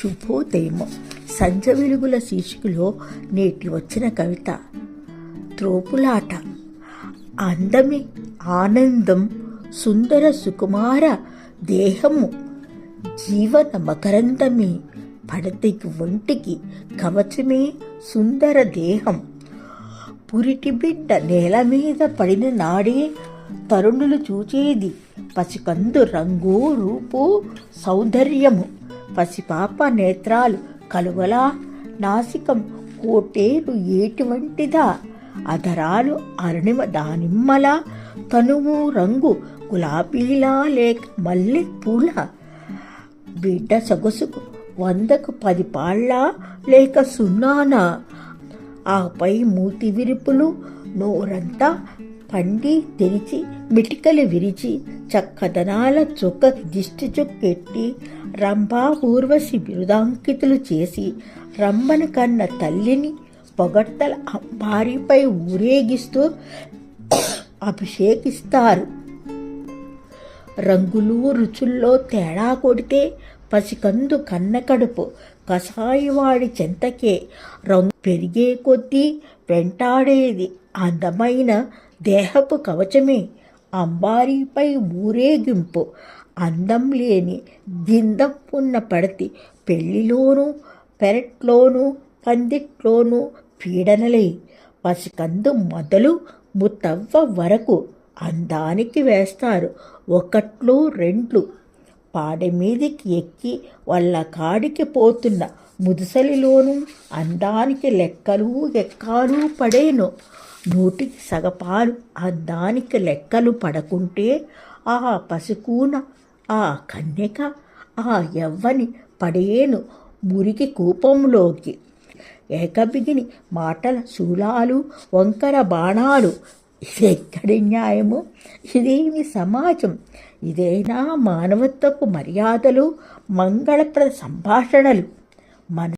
శుభోదయము. సంజ వెలుగుల శీర్షికలో నేటి వచ్చిన కవిత. త్రోపులాట. అందమి ఆనందం సుందర సుకుమార దేహము. జీవన మకరందమే పడతికి ఒంటికి కవచమే సుందర దేహం. పురిటి బిడ్డ నేల మీద పడిన నాడే తరుణులు చూచేది పసికందు రంగు రూపు సౌందర్యము. పసిపాప నేత్రాలు కలువలా నాసికం కోటేరు ఏటివంటిదా? అధరాలు అరుణిమ దానిమ్మల తనువు రంగు గులాబీలా లేక మల్లె పూల బిడ్డ సొగసుకు వందకు పది పాళ్ళ లేక సున్నానా? ఆపై మూతి విరుపులు నోరంతా పండి తెరిచి మిటికలు విరిచి చక్కదనాల చొక్క దిష్టి చొక్కెట్టి రంభా ఊర్వశి బిరుదాంకితులు చేసి రంభను కన్న తల్లిని పొగట్టల భార్యపై ఊరేగిస్తూ అభిషేకిస్తారు. రంగులు రుచుల్లో తేడా కొడితే పసికందు కన్న కడుపు చెంతకే రంగు పెరిగే కొద్దీ వెంటాడేది అందమైన దేహపు కవచమే అంబారీపై ఊరేగింపు. అందం లేని గిందం ఉన్న పడతి పెళ్ళిలోనూ పెరట్లోనూ పందిట్లోనూ పీడనలై. పసికందు మొదలు ముతవ్వ వరకు అందానికి వేస్తారు. ఒకట్లు రెండ్లు పాడె మీదికి ఎక్కి వాళ్ళ కాడికి పోతున్న ముదుసలిలోనూ అందానికి లెక్కలు ఎక్కాలు పడేను. నూటికి సగపాలు దానికి లెక్కలు పడకుంటే ఆ పసుకూన ఆ కన్యక ఆ ఎవ్వని పడేను మురికి కూపంలోకి. ఏకబిగిని మాటల శూలాలు వంకర బాణాలు. ఇది ఎక్కడి న్యాయము? ఇదేమి సమాజం? ఇదేనా మానవత్వపు మర్యాదలు మంగళప్రద సంభాషణలు? మన